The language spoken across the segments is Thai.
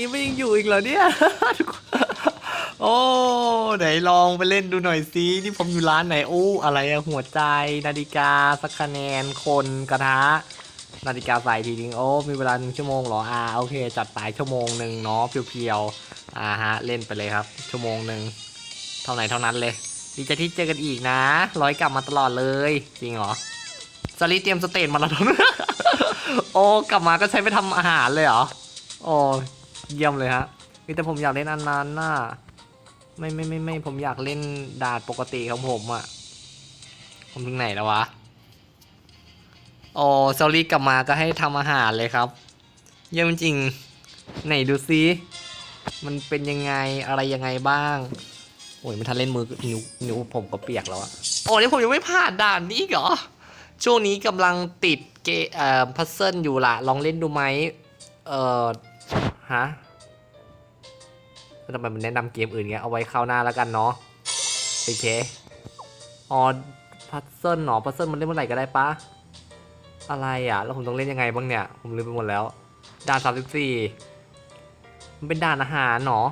นี่ไม่ยังอยู่อีกเหรอเนี่ย โอ้ไหนลองไปเล่นดูหน่อยสินี่ผมอยู่ร้านไหนโอ้อะไรอะหัวใจนาฬิกาสักคะแนนคนกระทะนาฬิกาใส่ทีนึงโอ้มีเวลาหนึ่งชั่วโมงเหรออ่าโอเค จัดไปชั่วโมงหนึ่งเนาะเพียวๆอ่าฮะเล่นไปเลยครับ ชั่วโมงหนึ่งเท่าไหนเท่านั้นเลยดีใจที่เจอกันอีกนะ ร้อยกลับมาตลอดเลย จริงเหรอสลีเตรียมสเตทมาแล้วทุนโอ้กลับมาก็ใช้ไปทำอาหารเลยเหรอโอ้ เยี่ยมเลยฮะมีแต่ผมอยากเล่นอันนั้นน่ะไม่ไม่ไม่ไม่ผมอยากเล่นดาดปกติของผมอะผมถึงไหนแล้ววะโอ้เซารี่กลับมาก็ให้ทำอาหารเลยครับ เยี่ยมจริง ไหนดูซิมันเป็นยังไงอะไรยังไงบ้าง โอ้ยไม่ทันเล่นมือนิ้วนิ้วผมก็เปียกแล้วอะโอ้นี่ผมยังไม่ผ่านด่านนี้เหรอ ช่วงนี้กำลังติดเกเอ่อพัซเซิลอยู่ละลองเล่นดูไหมเอ่อ ฮะแล้วทำไมมันแนะนำเกมอื่นเงี้ยเอาไว้คราวหน้าแล้วกันเนาะโอเคอ๋อพัซเซิลเนาะพัซเซิลมันเล่นเมื่อไหร่ก็ได้ปะอะไรอะ แล้วผมต้องเล่นยังไงบ้างเนี่ย ผมลืมไปหมดแล้ว ด่านสามสิบสี่มันเป็นด่านอาหารเนาะ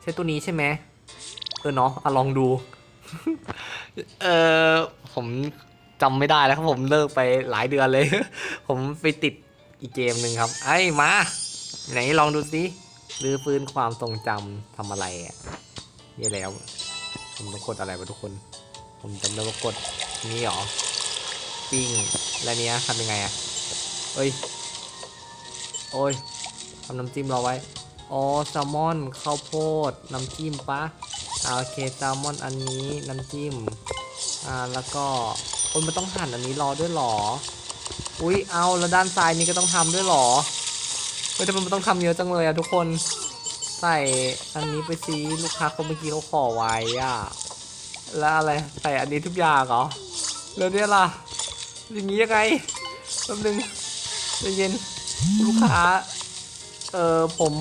ใช่ตัวนี้ใช่ไหมเออเนาะอะลองดู เออผมจำไม่ได้แล้วครับผมเลิกไปหลายเดือนเลย ผมไปติดอีกเกมหนึ่งครับ ไอ้มา ไหนลองดูสิรื้อฟื้นความทรงจำทำอะไรอะเย่แล้ว ผมต้องกดอะไรวะทุกคน ผมจำได้ว่ากดนี่หรอปิ้งแล้วเนี้ยทำยังไงอะเอ้ย โอ้ยทำน้ำจิ้มเราไว้ อ๋อแซลมอนข้าวโพด น้ำจิ้มปะโอเคแซลมอนอันนี้น้ำจิ้ม อ่าแล้วก็โอ้ยมันต้องหั่นอันนี้รอด้วยหรอ อุ้ยเอาแล้วด้านซ้ายนี้ก็ต้องทำด้วยหรอ เฮ้ยทำไมมันต้องทำเยอะจังเลยอะทุกคนใส่อันนี้ไปซีลูกค้าคนเมื่อกี้เขาขอไว้อะแล้วอะไรใส่อันนี้ทุกอย่างเหรอแล้วเนี่ยล่ะอย่างนี้ยังไงแป๊บนึงใจเย็นลูกค้าเออผม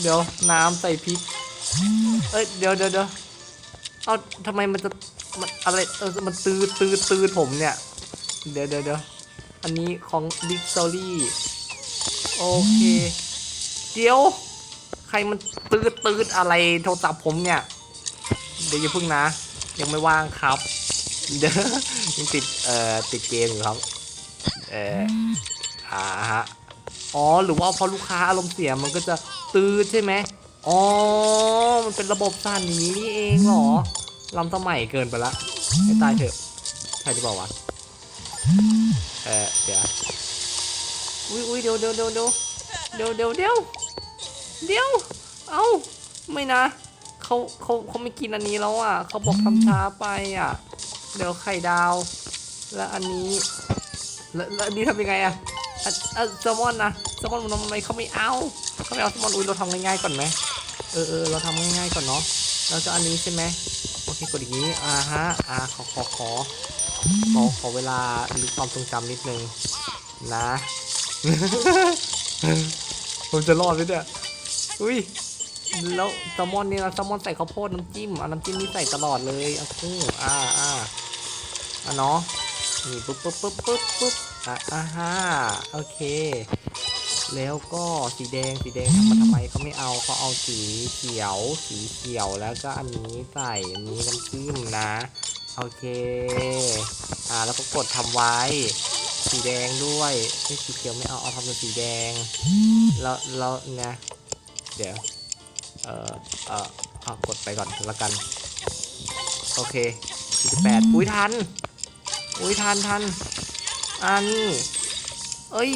เดี๋ยวน้ำใส่พริกเอ้ยเดี๋ยวเดี๋ยวเดี๋ยวเอาทำไมมันจะมันอะไรเออมันตืดตืดตืดผมเนี่ย เดี๋ยวเดี๋ยวเดี๋ยวอันนี้ของบิ๊กซอรี่ โอเค เดี๋ยว ใครมันตืดตืดอะไรโทรศัพท์ผมเนี่ย เดี๋ยวอย่าเพึ่งนะ ยังไม่ว่างครับ เด้อยังติดเอ่อติดเกมอยู่ครับ เอ่ออ่าฮะอ๋อหรือว่าพอลูกค้าอารมณ์เสียมันก็จะตื้อใช่ไหมอ๋อ มันเป็นระบบสั่นอย่างนี้นี่เองเหรอลำสมัยเกินไปละให้ตายเถอะใช่หรือเปล่าวะเออเดี๋ยว อุ้ยอุ้ยเดี๋ยวเดี๋ยวเดี๋ยวเดี๋ยวเดี๋ยวเดี๋ยวเดี๋ยวเดี๋ยว เอ้า ไม่นะ เขาเขาเขาไม่กินอันนี้แล้วอะ เขาบอกทำช้าไปอะ เดี๋ยวไข่ดาว แล้วอันนี้ แล้วแล้วอันนี้ทำยังไงอะอะอะแซลมอนนะแซลมอนมันทำไมเขาไม่เอาเขาไม่เอาแซลมอน อุ้ยเราทำง่ายๆก่อนไหมเออเออเราทำง่ายๆก่อนเนาะ เราจะอันนี้ใช่ไหมโอเคกดอย่างนี้ อ่าฮะ อ่าขอขอขอขอขอเวลาลึกความทรงจำนิดนึงนะ ผมจะรอดไหมเนี่ยอุ้ยแล้วแซลมอนนี่นะแซลมอนใส่ข้าวโพดน้ำจิ้มเอาน้ำจิ้มนี่ใส่ตลอดเลยอะคู่อ่าอ่าอะเนาะนี่ปุ๊บปุ๊บปุ๊บปุ๊บปุ๊บอะอ่าฮะโอเค แล้วก็สีแดงสีแดงทำมาทำไมเขาไม่เอาเขาเอาสีเขียว สีเขียวแล้วก็อันนี้ใส่อันนี้น้ำจิ้มนะ โอเค อ่าแล้วก็กดทำไว้ สีแดงด้วยไอ้ยสีเขียวไม่เอาเอาทำเป็นสีแดงแล้วแล้วนะเดี๋ยวเออเออเอากดไปก่อนแล้วกัน โอเค48อุ้ยทันอุ้ยทันทันอ่านี่เอ้ย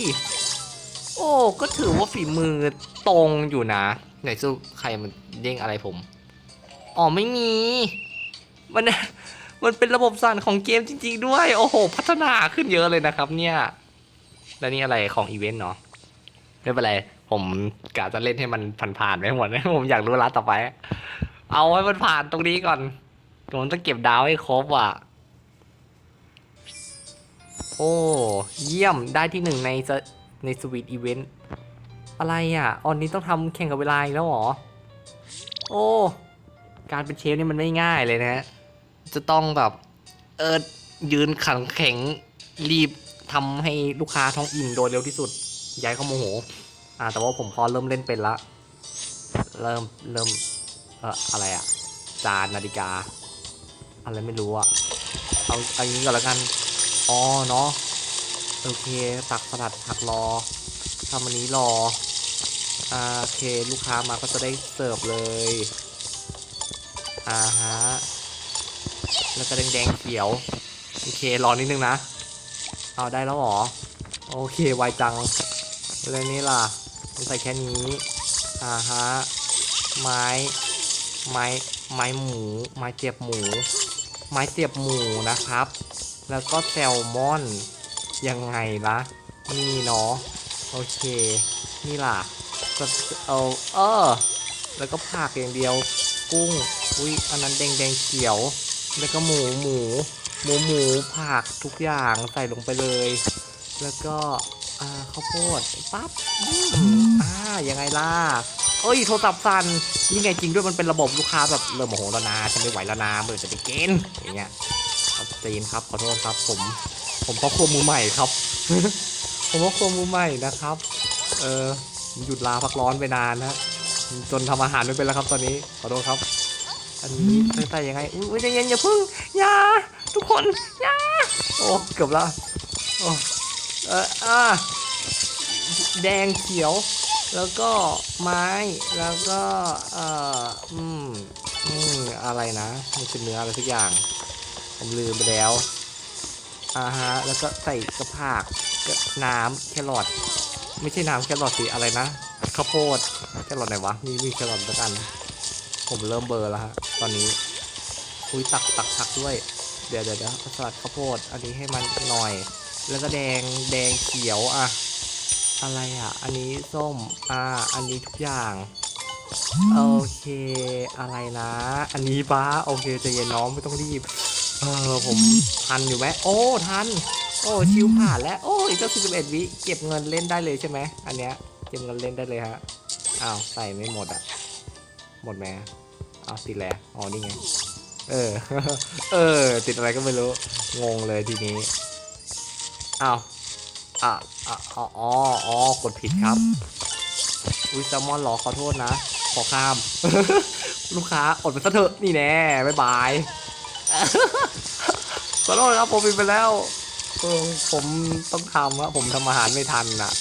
โอ้ก็ถือว่าฝีมือตรงอยู่นะไหนสู้ใครมันเด้งอะไรผม อ๋อไม่มี มัน มันเป็นระบบสั่นของเกมจริง ๆ ด้วย โอ้โห พัฒนาขึ้นเยอะเลยนะครับเนี่ย แล้วนี่อะไรของอีเวนต์เนาะไม่เป็นไร ผมกะจะเล่นให้มันผ่านๆไปหมดนะผมอยากรู้ร้านต่อไป เอาให้มันผ่านตรงนี้ก่อน ผมต้องเก็บดาวให้ครบอะ โอ้ เยี่ยมได้ที่หนึ่งในในสวีทอีเวนต์อะไรอะอันนี้ต้องทำแข่งกับเวลาอีกแล้วเหรอ โอ้ การเป็นเชฟนี่มันไม่ง่ายเลยนะฮะ จะต้องแบบเออยืนขังแข็งรีบทำให้ลูกค้าท้องอิ่มโดยเร็วที่สุดย้ายเขาโมโห อ่า แต่ว่าผมพอเริ่มเล่นเป็นละ เริ่มเริ่มเอออะไรอะจานนาฬิกา อะไรไม่รู้อะเอาเอาอย่างนี้ก่อนแล้วกัน อ๋อเนาะโอเคตักสลัดผักรอทำอันนี้รอโอเค ลูกค้ามาก็จะได้เสิร์ฟเลย อ่าฮะ แล้วก็แดงๆเขียว โอเค รอนิดนึงนะ เอาได้แล้วเหรอ โอเค ไวจังเลยนี่ล่ะมันใส่แค่นี้ อ่าฮะ ไม้ ไม้ ไม้หมู ไม้เจียบหมู ไม้เสียบหมูนะครับ แล้วก็แซลมอน ยังไงล่ะ นี่เนาะ โอเค นี่ล่ะก็เอาเออ แล้วก็ผักอย่างเดียว กุ้ง อุ้ยอันนั้นแดงแดงเขียว แล้วก็หมูหมู หมูหมูผักทุกอย่างใส่ลงไปเลย แล้วก็อ่าข้าวโพดปั๊บอืมอ่ายังไงล่ะเอ้ยโทรศัพท์สั่นนี่ไงจริงด้วยมันเป็นระบบลูกค้าแบบเริ่มโมโหแล้วนะฉันไม่ไหวแล้วนะเมื่อร่จะไปกินอย่างเงี้ยครับจีนครับขอโทษครับ ผม ผมพ่อครัวมือใหม่ครับ ผมพ่อครัวมือใหม่นะครับ เออหยุดลาพักร้อนไปนานนะจนทำอาหารไม่เป็นแล้วครับตอนนี้ขอโทษครับ อันนี้ใส่ยังไงอุ้ยใจเย็นอย่าพึ่งอย่าทุกคนอย่าโอ้เกือบละโอ้เอออ่าแดงเขียว แล้วก็ไม้แล้วก็เอ่ออืมอืมอะไรนะมันเป็นเนื้ออะไรสักอย่างผมลืมไปแล้วอ่าฮะแล้วก็ใส่กระพากกน้ำแครอทไม่ใช่น้ำแครอทสิอะไรนะข้าวโพดแครอทไหนวะมีมีแครอทสักอัน ผมเริ่มเบอร์แล้วฮะ ตอนนี้คุยตักตักตักด้วย เดี๋ยวเดี๋ยวเดี๋ยวสลัดข้าวโพด อันนี้ให้มันหน่อย แล้วก็แดงแดงเขียวอะ อะไรอะ อันนี้ส้ม อ่า อันนี้ทุกอย่างโอเคอะไรนะ อันนี้ป้าโอเคใจเย็นน้องไม่ต้องรีบ เออผมทันอยู่ไหมโอ้ทัน โอ้ชิวผ่านแล้วโอ้อีกตั้งสิบเอ็ดวิเก็บเงินเล่นได้เลยใช่ไหมอันเนี้ยเก็บเงินเล่นได้เลยฮะอ้าวใส่ไม่หมดอะ หมดไหมอ้าวติดแล้วอ๋อนี่ไง เออ เออ ติดอะไรก็ไม่รู้ งงเลยทีนี้อ้าวอะอะอ๋ออ๋ออกดผิดครับ อุ้ยแซลมอนหรอขอโทษนะ ขอข้าม ลูกค้าอดไปซะเถอะนี่แน่บ๊ายบายขอโทษครับผมผิดไปแล้วผมต้องทำครับผมทำอาหารไม่ทันน่ะ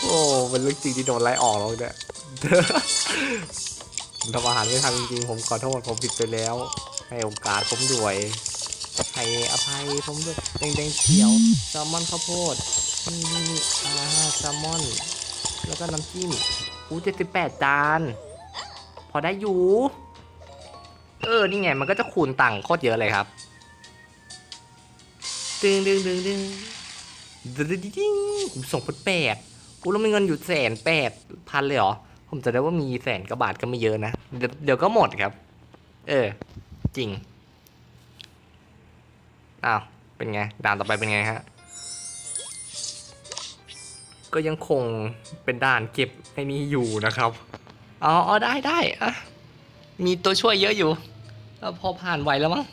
โอ้เป็นเรื่องจริงที่โดนไล่ออกแล้วเนี่ยทำอาหารไม่ทำจริงๆผมขอโทษผมผิดไปแล้ว ให้โอกาสผมด้วยให้อภัยผมด้วยแดงๆเขียวแซลมอนข้าวโพดนี่อ่าแซลมอน แล้วก็น้ำจิ้มอู้เจ็ดสิบแปดจาน พอได้อยู่ เออ นี่ไง มันก็จะคูณต่างโคตรเยอะเลยครับ ดึงดึงดึงดึงดึงดึงดึงส่งพุนแปด กูแล้วมีเงินอยู่แสนแปดพันเลยเหรอ ผมจะได้ว่ามีแสนกว่าบาทก็ไม่เยอะนะเดี๋ยวเดี๋ยวก็หมดครับ เออ จริง อ้าว เป็นไง ด่านต่อไปเป็นไงฮะ ก็ยังคงเป็นด่านเก็บไอ้นี้อยู่นะครับ อ๋ออได้ได้อะมีตัวช่วยเยอะอยู่ พอผ่านไหวแล้วมั้ง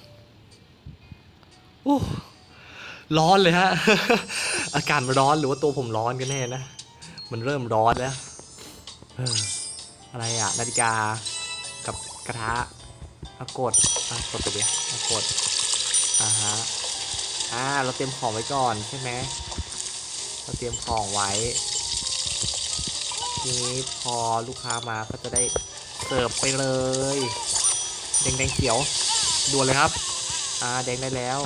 โอ้ร้อนเลยฮะ อากาศมันร้อนหรือว่าตัวผมร้อนกันแน่นะ มันเริ่มร้อนแล้วอะไรอะนาฬิกากับกระทะอากดอะกดตัวเดียวอากดอ่าฮะอ่าเราเตรียมของไว้ก่อนใช่ไหมเราเตรียมของไว้ทีนี้พอลูกค้ามาก็จะได้เสิร์ฟไปเลยแดงแดงเขียวด่วนเลยครับ อ่าแดงได้แล้ว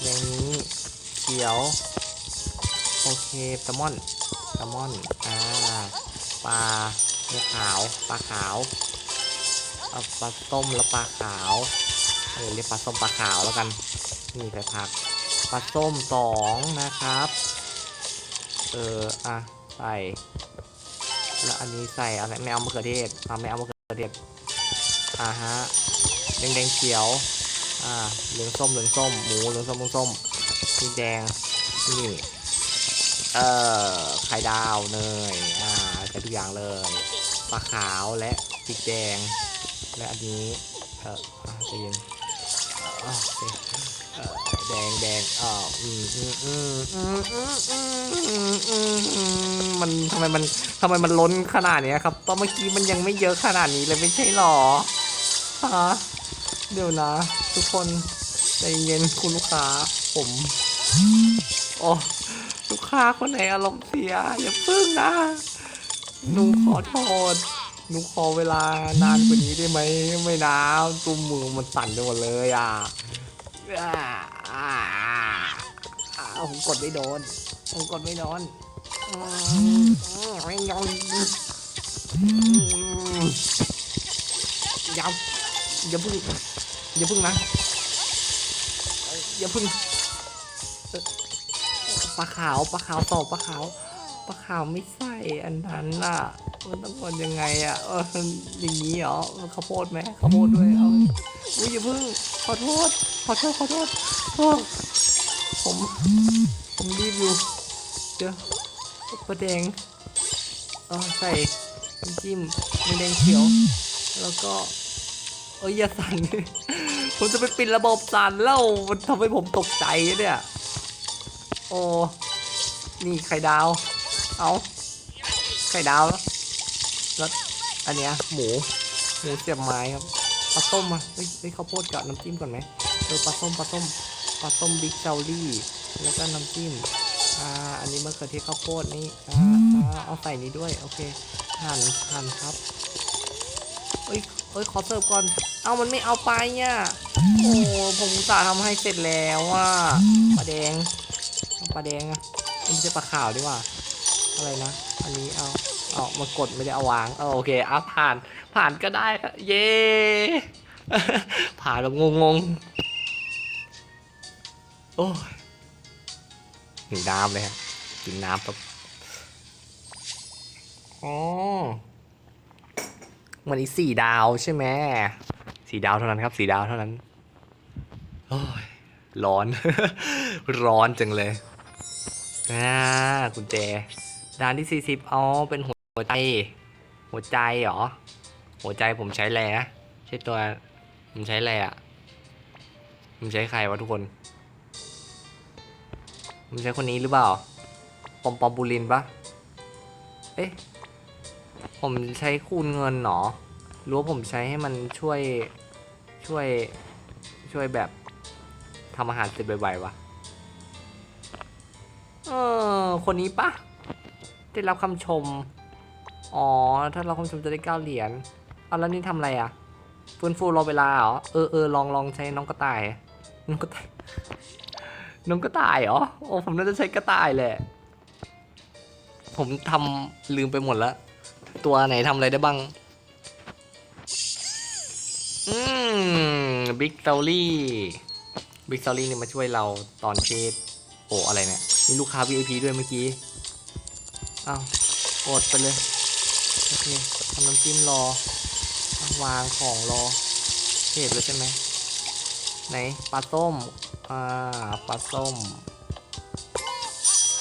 แดงนี้เขียว โอเคแซลมอน ลมอนอ่าปลาเนื้อขาวปลาขาวปลาต้มแล้วปลาขาวเออเรียกปลาส้มปลาขาวแล้วกันนี่ใส่ผักปลาส้มสองนะครับเอออะใส่แล้วอันนี้ใส่อะไรไม่เอามะเขือเทศอ่าไม่เอามะเขือเทศอ่าฮะแดงแดงเขียวอ่าเหลืองส้มเหลืองส้มหมูเหลืองส้มเหลืองส้มนี่แดงนี่ เอ่อไข่ดาวเนยอ่าใส่ทุกอย่างเลยปลาขาวและพริกแดง และอันนี้เออใจเยังแดงแดงอออืมอืมอืมอืมอืมอืมมันทำไมมันทำไมมันล้นขนาดนี้ครับ ตอนเมื่อกี้มันยังไม่เยอะขนาดนี้เลยไม่ใช่หรอฮะเดี๋ยวนะ ทุกคนใจเย็นคุณลูกค้าผม โอ้ ค้าคนไหนอารมณ์เสีย อย่าพึ่งนะ หนูขอโทษหนูขอเวลานานกว่านี้ได้ไหมไม่นะตุ้มมือมันสั่นไปหมดเลยอะอ่าผมกดไม่โดนผมกดไม่โดนอืมอืมไม่โดนอืมอย่าอย่าพึ่งอย่าพึ่งนะอย่าพึ่ง ปลาขาวปลาขาวตอบปลาขาวปลาขาวไม่ใส่อันนั้นน่ะ มันต้องกดยังไงอะเอออย่างนี้เหรอข้าวโพดไหมข้าวโพดด้วยเอาอุ้ยอย่าพึ่งขอโทษขอโทษขอโทษโอ้ผมผมรีบอยู่เดี๋ยวประแดงเออใส่จิ้มแดงเขียว แล้วก็เอ้ยอย่าสั่นผมจะไปปิดระบบสั่นแล้วมันทำให้ผมตกใจเนี่ย โอ้ นี่ไข่ดาว เอาไข่ดาวแล้วแล้วอันเนี้ยหมู หมูเสียบไม้ครับ ปลาส้มอะเฮ้ยเฮ้ยข้าวโพดกับน้ำจิ้มก่อนไหมเออปลาส้มปลาส้มปลาส้มบิ๊กเซลลี่ แล้วก็น้ำจิ้ม อ่า อันนี้มะเขือเทศข้าวโพดนี่ อ่าอ่าเอาใส่นี้ด้วย โอเค หั่น หั่นครับเอ้ยเอ้ย ขอเสิร์ฟก่อน เอามันไม่เอาไปอะโอ้ผมอุตส่าห์ทำให้เสร็จแล้วอะ ปลาแดงอะไม่ใช่ปลาขาวดีกว่า อะไรนะ อันนี้เอาเอามากดไม่ได้เอาวางเออโอเคอะผ่านผ่านก็ได้เย้ผ่านแบบงงๆ โอ้ยหิวน้ำเลยฮะกินน้ำแบบอ๋อวันนี้สี่ดาวใช่ไหมสี่ดาวเท่านั้นครับสี่ดาวเท่านั้น โอ้ย ร้อน ร้อนจังเลย อ่ากุญแจด้านที่ 40เอาเป็นหัวใจ หัวใจเหรอ หัวใจผมใช้และใช่ตัว ผมใช้แลอะผมใช้ใครวะทุกคน ผมใช้คนนี้หรือเปล่า ปอมปอมบูลินปะเอ๊ะ ผมใช้คูณเงินเหรอหรือว่าผมใช้ให้มันช่วย ช่วย ช่วยแบบทำอาหารเสร็จไวๆวะ ออคนนี้ปะได้รับคำชม อ๋อ ถ้าเราคำชมจะได้เก้าเหรียญเอาแล้วนี่ทำอะไรอะฟื้นฟูรอเวลาเหรอ เออเออลองลองใช้น้องกระต่าย น้องกระต่าย น้องกระต่ายเหรอ โอ้ผมน่าจะใช้กระต่ายแหละ ผมทำลืมไปหมดแล้ว ตัวไหนทำอะไรได้บ้าง อืมบิ๊กเตอรี่ บิ๊กเตอรี่นี่มาช่วยเราตอนเทสโอ้อะไรเนี่ย มีลูกค้า VIP ด้วยเมื่อกี้อ้าวกดไปเลย โอเคทำน้ำจิ้มรอ วางของรอเทปแล้วใช่ไหมไหนปลาส้ม อ่า ปลาส้ม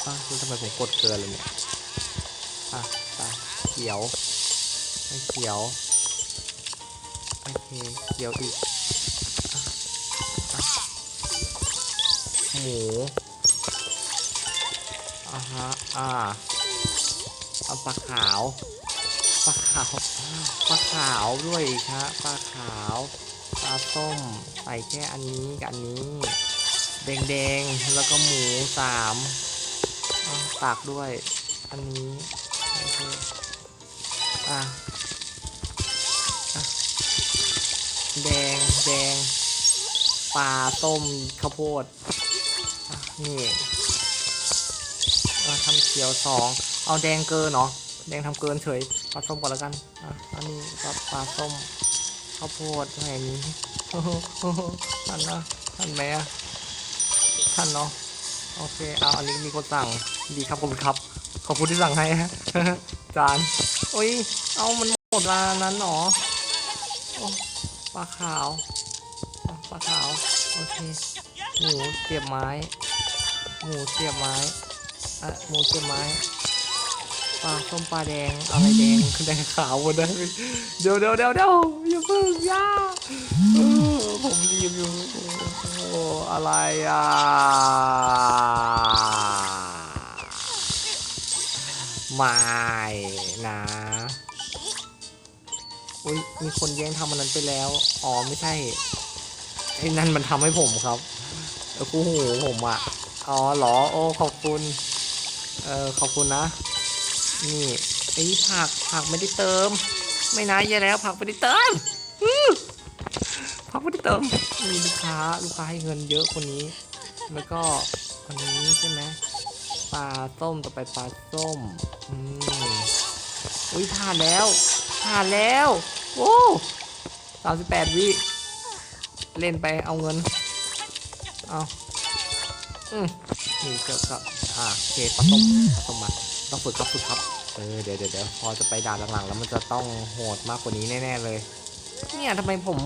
อะแล้วทำไมผมกดเกินเลยเนี่ย อะปลาเขียวไม่เขียว โอเค เขียวอีกอะหมู ฮะอ่าเอาปลาขาวปลาขาวปลาขาวด้วยอีกฮะปลาขาวปลาส้มใส่แค่อันนี้กับอันนี้แดงๆแล้วก็หมูสามตักด้วยอันนี้โอเคอะอะแดงแดงปลาต้มข้าวโพดนี่ เขียวสองเอาแดงเกินเนาะแดงทำเกินเฉยปลาส้มก่อนแล้วกันอะอันนี้ก็ปลาส้มข้าวโพดแห่นี้โอ้โหโอ้โหทันนะทันไหมอะทันเนาะโอเคเอาอันนี้มีคนสั่งดีครับขอบคุณครับ ขอบคุณที่สั่งให้ฮะจานโอ้ยเอามันหมดลานั้นเหรอปลาขาวปลาขาว โอเคหมูเสียบไม้หมูเสียบไม้ อะหมูเสียบไม้ปลาส้มปลาแดงอะไรแดงแดงขาวหมดเลยเดี๋ยวเดี๋ยวเดี๋ยวเดี๋ยวอย่าเพิ่งอย่าผมรีบอยู่โอ้อะไรอะไม่นะอุ้ยมีคนแย่งทำอันนั้นไปแล้ว อ๋อไม่ใช่ไอ้นั่นมันทำให้ผมครับเออคู่หูผมอะอ๋อเหรอโอ้ขอบคุณ เออขอบคุณนะ นี่ไอ้ผักผักไม่ได้เติม ไม่นะแย่แล้วผักไม่ได้เติมผักไม่ได้เติมมีลูกค้าลูกค้าให้เงินเยอะคนนี้ แล้วก็อันนี้ใช่ไหมปลาส้มต่อไปปลาส้มอืมอุ้ยผ่านแล้วผ่านแล้วโอ้สามสิบแปดวิเล่นไปเอาเงิน เอาอืมนี่ก็ก็อ่าโอเคปลาส้มปลาส้มมาต้องฝึกครับฝึกครับเออเดี๋ยวเดี๋ยวเดี๋ยวพอจะไปด่านหลังๆ แล้วมันจะต้องโหดมากกว่านี้แน่ๆเลย เนี่ยทำไมผม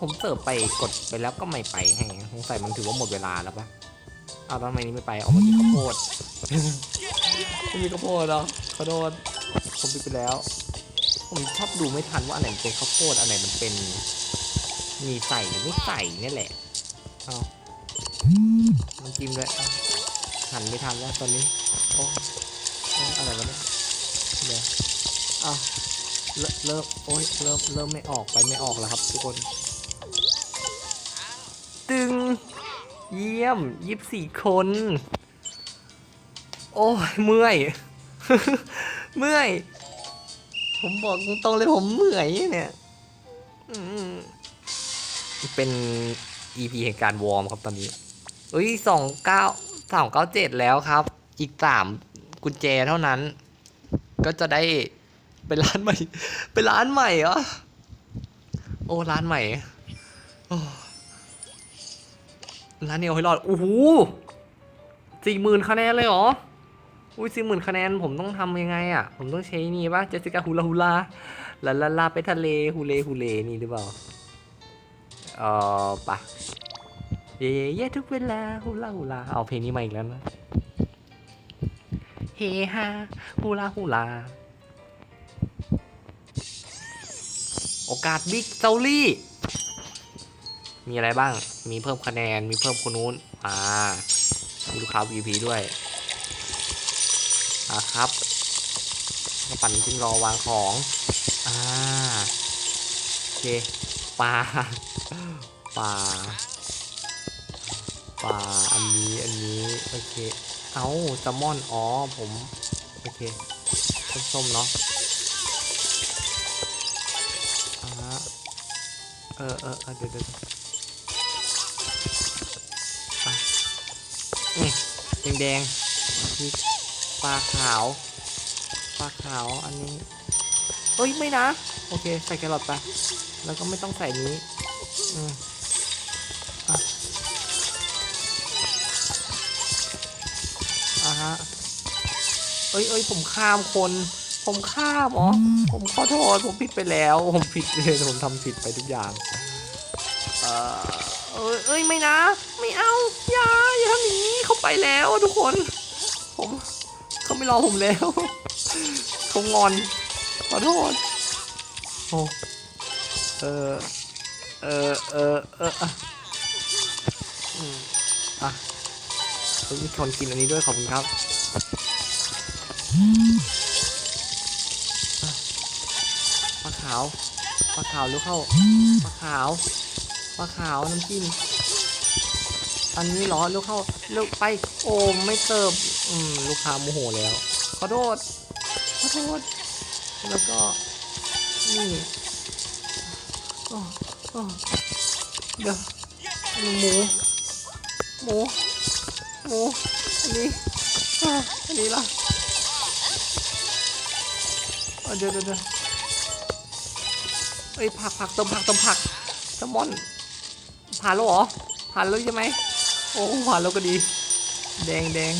ผมเสิร์ฟไปกดไปแล้วก็ไม่ไปให้สงสัยมันถือว่าหมดเวลาแล้วปะเอาแล้วทำไมนี่ไม่ไปเอามากินข้าวโพดไม่มีข้าวโพดเหรอขอโทษผมไปไปแล้ว ผมชอบดูไม่ทันว่าอันไหนเป็นข้าวโพดอันไหนมันเป็น มีใส่หรือไม่ใส่เนี่ยแหละเอามันจิ้มด้วย หันไม่ทันแล้วตอนนี้โอ้อะไรวะเนี่ยเดี๋ยวเอาเริ่มเริ่มโอ้ยเริ่มเริ่มไม่ออกไปไม่ออกแล้วครับ ทุกคน ตึง เยี่ยมยี่สี่คน โอ้ยเมื่อย เมื่อย ผมบอกตรงเลยผมเมื่อยเนี่ยเป็น EP แห่งการวอร์มครับตอนนี้เอ้ยสองเก้า สองเก้าเจ็ดแล้วครับ อีกสามกุญแจเท่านั้น ก็จะได้เป็นร้านใหม่เป็นร้านใหม่เหรอโอ้ร้านใหม่โอ้ร้านเนี้เอาให้รอดโอ้โหสี่หมื่นคะแนนเลยเหรออุ้ยสี่หมื่นคะแนนผมต้องทำยังไงอะ ผมต้องใช้นี่ป่ะเจสิก้าฮูลาฮูลาลาลาลาไปทะเลฮูเลฮูเลนี่หรือเปล่าเออปะ เย่เย่ทุกเวลาฮูลาฮูลาเอาเพลงนี้มาอีกแล้วนะเฮฮาฮูลาฮูลาโอกาสบิ๊กเซาลี่ มีอะไรบ้าง มีเพิ่มคะแนน มีเพิ่มคนนู้น อ่า มีลูกค้า VP ด้วย อ่าครับกระปั่นจิ้มรอวางของ อ่า โอเค ปลา ปลา ปลาอันนี้อันนี้โอเค เอาแซลมอนอ๋อผมโอเคส้มๆเนาะอ่าเออเออเดี๋ยวเดี๋ยวเดี๋ยวอะอืมแดงๆมีปลาขาว ปลาขาวอันนี้เอ้ย ไม่นะ โอเค ใส่แครอทไป แล้วก็ไม่ต้องใส่นี้ อืมะเอ้ยเอ้ยผมข้ามคน ผมข้ามอ๋อผมขอโทษผมผิดไปแล้ว ผมผิดเลยผมทำผิดไปทุกอย่าง เออเอ้ยเอ้ยไม่นะ ไม่เอาอย่าอย่าทำอย่างนี้เขาไปแล้วทุกคน ผมเขาไม่รอผมแล้วเขางอนขอโทษโอ้เออเออเออเอออะ อืมอะเฮ้ยมีคนกินอันนี้ด้วยขอบคุณครับปลาขาวปลาขาวลูกเข้าปลาขาวปลาขาวน้ำจิ้มอันนี้เหรอลูกเข้าลูกไป โอ้ไม่เติมอืมลูกค้าโมโหแล้วขอโทษขอโทษแล้วก็นี่โอ้โอ้เดี๋ยวหมูหมู หมูอันนี้อันนี้ล่ะเดี๋ยวเดี๋ยวเดี๋ยวเอ้ยผักผักเติมผักเติมผักแซลมอนผ่านแล้วเหรอผ่านแล้วใช่ไหมโอ้ผ่านแล้วก็ดี แดงแดง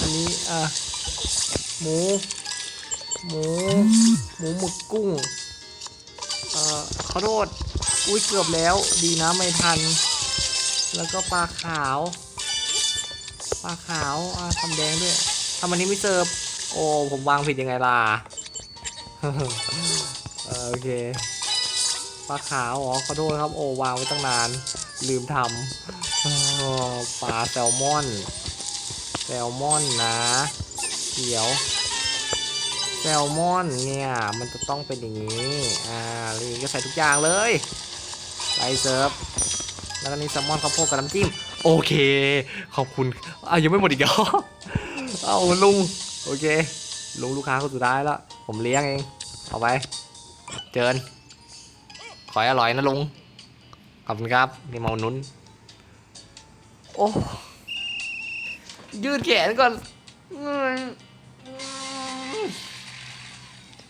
อันนี้อะหมู หมู หมูหมึกกุ้ง เอ่อขอโทษอุ้ยเกือบแล้ว ดีนะไม่ทัน แล้วก็ปลาขาว ลาขาวอ่าทำแดงด้วยทำอันนี้ไม่เสิร์ฟโอ้ผมวางผิดยังไงล่ะโอเคปลาขาวอ๋อขอโทษครับโอ้วางไว้ตั้งนาน ลืมทำปลาแซลมอน แซลมอนนะเขียวแซลมอนเนี่ยมันจะต้องเป็นอย่างนี้ อ่าลีก็ใส่ทุกอย่างเลยไปเซิร์ฟ แล้วก็นี่แซลมอนข้าวโพดกับน้ำจิ้ม โอเค ขอบคุณอะยังไม่หมดอีกเหรอเอาลุงโอเคลุงลูกค้าคนสุดท้ายแล้วผมเลี้ยงเองเอาไปเจิญขอให้อร่อยนะลุงขอบคุณครับนี่มาอุดหนุนโอ้ยืดแขนก่อน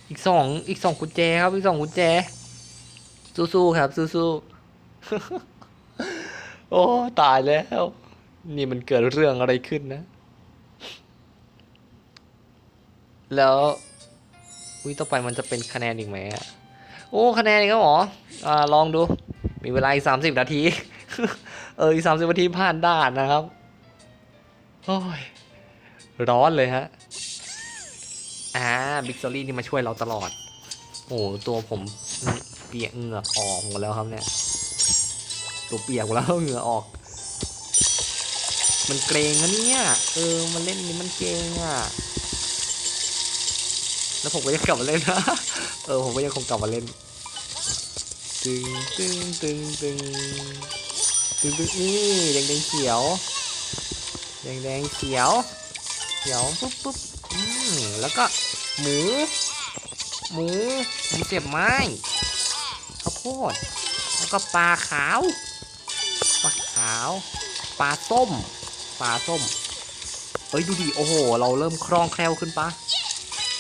อีกสองอีกสองกุญแจครับอีกสองกุญแจสู้ๆครับสู้ๆ โอ้ตายแล้ว นี่มันเกิดเรื่องอะไรขึ้นนะ แล้ววิต่อไปมันจะเป็นคะแนนอีกไหมอะโอ้คะแนนอีกแล้วหรออ่าลองดู มีเวลาอีกสามสิบนาที เอออีกสามสิบนาทีผ่านด่านนะครับโอ้ยร้อนเลยฮะอ่าบิ๊กซอรี่นี่มาช่วยเราตลอด โอ้ตัวผมเปียกเหงื่อออกหมดแล้วครับเนี่ย ตัวเปียกหมดแล้วเหงื่อออก มันเกรงนะเนี่ย เออ มันเล่นนี่มันเกรงอะ แล้วผมก็ยังกลับมาเล่นนะ เออ ผมก็ยังคงกลับมาเล่น ตึงตึงตึงตึงตึงตึงนี่แดงแดงเขียว แดงแดงเขียว เขียวปุ๊บปุ๊บอืมแล้วก็หมู หมูหมูเสียบไม้ข้าวโพดแล้วก็ปลาขาว ปลาวปลาส้ม ปลาส้ม เอ้ยดูดิ โอ้โห เราเริ่มคล่องแคล่วขึ้นปะ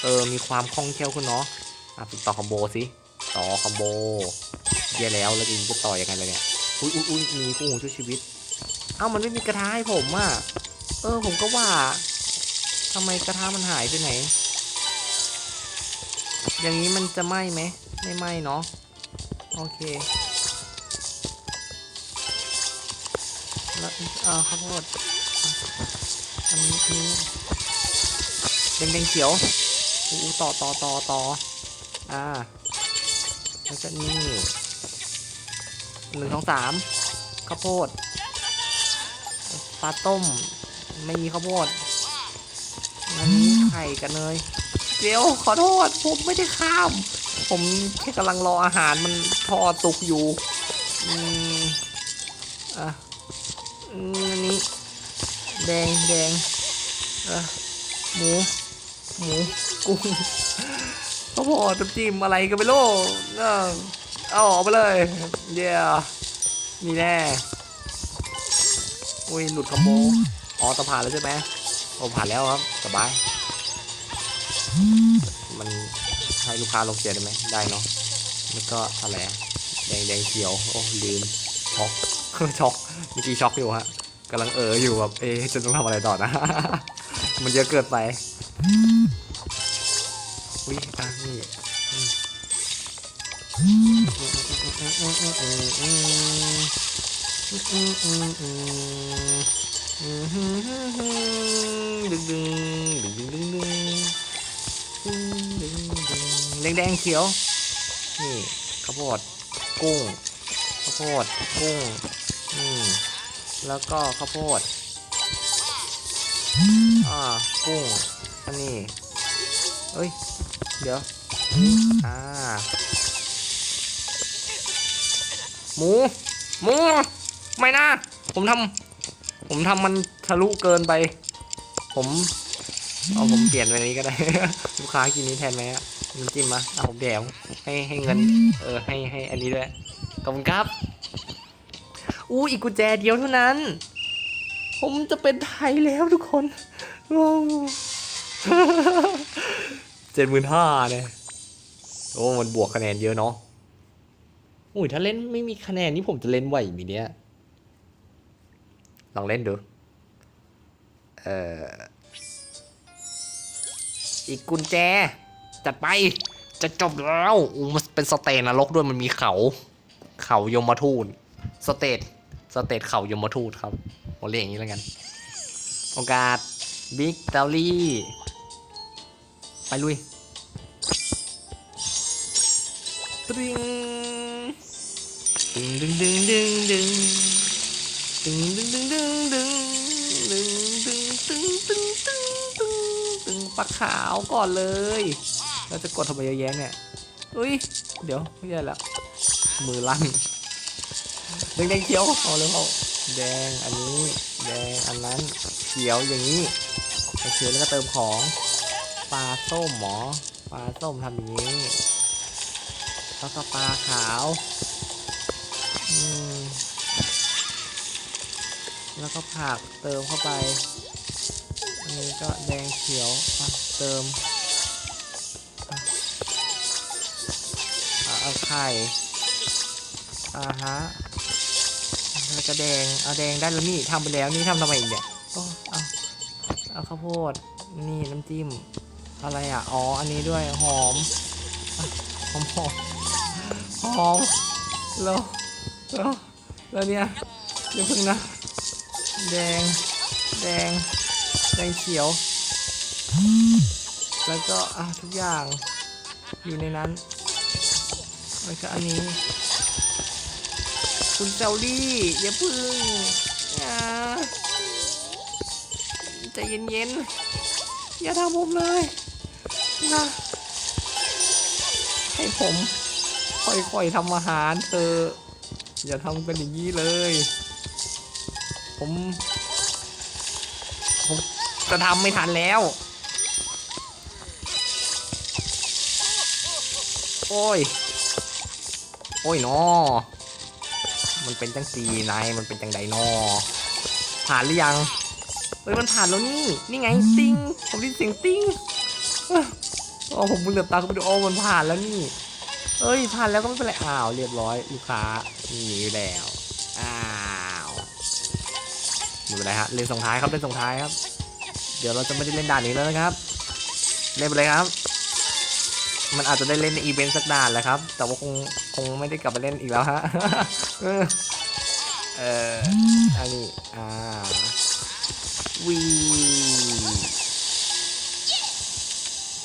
เออ มีความคล่องแคล่วขึ้นเนาะ อะฝึกต่อคอมโบสิ ต่อคอมโบเยี่ยแล้ว แล้วจริงจะต่อยังไงเลยเนี่ย อุ้ยอุ้ยอุ้ยมีคู่หูช่วยชีวิต เอ้ามันไม่มีกระทะให้ผมอะ เออ ผมก็ว่าทำไมกระทะมันหายไปไหน อย่างนี้มันจะไหม้ไหม ไม่ไหม้เนาะ โอเค แล้วอ่าข้าวโพดอันนี้นี้แดงแดงๆเขียวอู้ต่อต่อต่อต่ออ่าแล้วก็นี่หนึ่งสองสามข้าวโพดปลาต้ม ไม่มีข้าวโพดอันนี้ไข่กันเลยเดี๋ยวขอโทษผมไม่ได้ข้าม ผมแค่กำลังรออาหารมันทอดสุกอยู่ อืมอะ อันนี้ แดงแดงอะหมูหมูกุ้งข้าวโพดน้ำจิ้มอะไรกันไปโลกเออเอาออกไปเลยเดี๋ยวนี่แน่อุ้ยหลุดคอมโบอ๋อตะผ่านแล้วใช่ไหมโอ้ผ่านแล้วครับสบาย มันให้ลูกค้าลงเสียได้ไหมได้เนาะแล้วก็อะไรแดงแดงเขียว โอ้ลืมช็อก ช็อกเมื่อกี้ช็อกอยู่ฮะกำลังเอออยู่แบบเอ๊ะจะต้องทำอะไรต่อนะ มันเยอะเกินไปอุ้ยอะนี่อืมดึงดึงดึงดึงดึงดึงแดงแดงเขียว นี่ข้าวโพดกุ้งข้าวโพดกุ้ง อืมแล้วก็ข้าวโพด อ่า กุ้ง อันนี้ เอ้ย เดี๋ยว อ่า หมู หมู ไม่นะ ผมทำ ผมทำมันทะลุเกินไป ผม เอาผมเปลี่ยนไปนี้ก็ได้ ลูกค้ากินนี้แทนไหมอะน้ำจิ้มมาเอาผมแถมให้ให้เงิน เออ ให้ให้อันนี้ด้วย ขอบคุณครับ อู้อีกกุญแจเดียวเท่านั้น ผมจะเป็นไทยแล้วทุกคนเจ็ดหมื่นห้าเนี่ยโอ้มันบวกคะแนนเยอะเนาะอุ้ยถ้าเล่นไม่มีคะแนนนี่ผมจะเล่นไหวมีเนี้ยลองเล่นดู เอ่อ อีกกุญแจ จัดไป จะจบแล้วอู้มันเป็นสเตนนรกด้วยมันมีเขา เขายมทูตสเตท สเตทเข่ายมทูตครับผมเรียกอย่างนี้แล้วกัน โอกาสบิ๊กเตลลี่ ไปลุยตริงดึงดึงดึงดึงดึงดึงดึงดึงดึงดึงดึงดึงดึงดึงดึงดึงดึงปลาขาวก่อนเลยเราจะกดทำไมเยอะแยะเนี่ยอุ้ย เดี๋ยวไม่ใช่ละมือลั่น แดงแดงเขียวเอาเลยพ่อแดงอันนี้แดงอันนั้นเขียวอย่างนี้เขียวแล้วก็เติมของปลาส้มหมอปลาส้มทำอย่างนี้แล้วก็ปลาขาวแล้วก็ผักเติมเข้าไปอันนี้ก็แดงเขียวเติมเอาไข่อ่าฮะ แล้วก็แดง เอาแดงได้แล้วนี่ทำไปแล้วนี่ทำทำไมอีกเนี่ยโอ้เอาเอาข้าวโพด นี่น้ำจิ้ม อะไรอะ อ๋อ อันนี้ด้วย หอม หอมหอมหอมแล้วแล้วแล้วเนี่ยเดี๋ยวพึ่งนะ แดง แดง แดงเขียว แล้วก็อะทุกอย่างอยู่ในนั้น แล้วก็อันนี้ คุณเซลลี่อย่าพึ่งใจเย็นๆ อย่าทำผมเลยนะให้ผมค่อยๆทำอาหารเธอ อย่าทำกันอย่างนี้เลย ผม ผมจะทำไม่ทันแล้ว โอ้ย โอ้ยนอ มันเป็นจังสีนายมันเป็นจังใดนอผ่านหรือยังเฮ้ยมันผ่านแล้วนี่ นี่ไงติ้งผมได้เสียงติ้งเอ้ออ๋อผมมึงเหลือบตาเขาไปดูโอ้มันผ่านแล้วนี่เอ้ยผ่านแล้วก็ไม่เป็นไรอ้าวเรียบร้อยลูกค้าหนีแล้วอ้าวไม่เป็นไรฮะเล่นส่งท้ายครับเล่นส่งท้ายครับ เดี๋ยวเราจะไม่ได้เล่นด่านนี้แล้วนะครับ เล่นไปเลยครับ มันอาจจะได้เล่นในอีเวนต์สักด่านแหละครับ แต่ว่าคงคงไม่ได้กลับมาเล่นอีกแล้วฮะ เอออันนี้ อ่าวี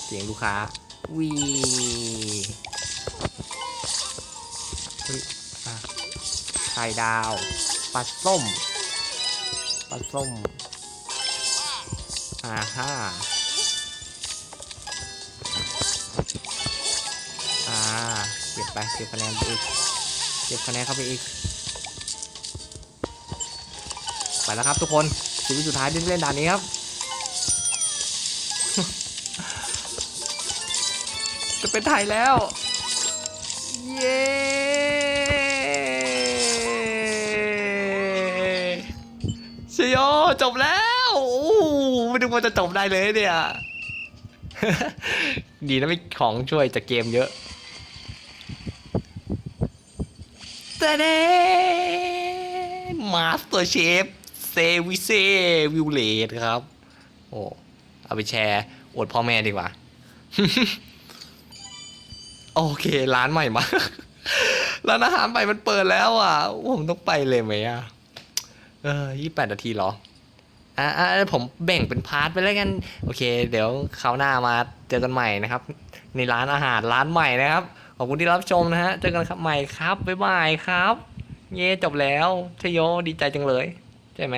เสียงลูกค้าวีเฮ้ยอะไข่ดาวปลาส้มปลาส้มอ่าฮ่า เก็บไปเก็บคะแนนไปอีกเก็บคะแนนเข้าไปอีก ไปแล้วครับทุกคนชีวิตสุดท้ายที่เล่นด่านนี้ครับจะเป็นไทยแล้ว เย้ชโยจบแล้วโอ้ไม่นึกว่าจะจบได้เลยเนี่ย ดีนะมีของช่วยจากเกมเยอะ เดมาสเตอร์เชฟเซวิเซวิวเลตครับ โอ้ เอาไปแชร์อวดพ่อแม่ดีกว่า โอเค ร้านใหม่มาร้านอาหารใหม่มันเปิดแล้วอะ ผมต้องไปเลยไหมอะ เออยี่แปดนาทีเหรอ อ่าผมแบ่งเป็นพาร์ทไปแล้วกัน โอเค เดี๋ยวคราวหน้ามาเจอกันใหม่นะครับ ในร้านอาหารร้านใหม่นะครับ อบคุณที่รับชมนะฮะ เจอกันครับใหม่ครับ บ๊ายบายครับ เย่จบแล้วชโยดีใจจังเลย ใช่ไหม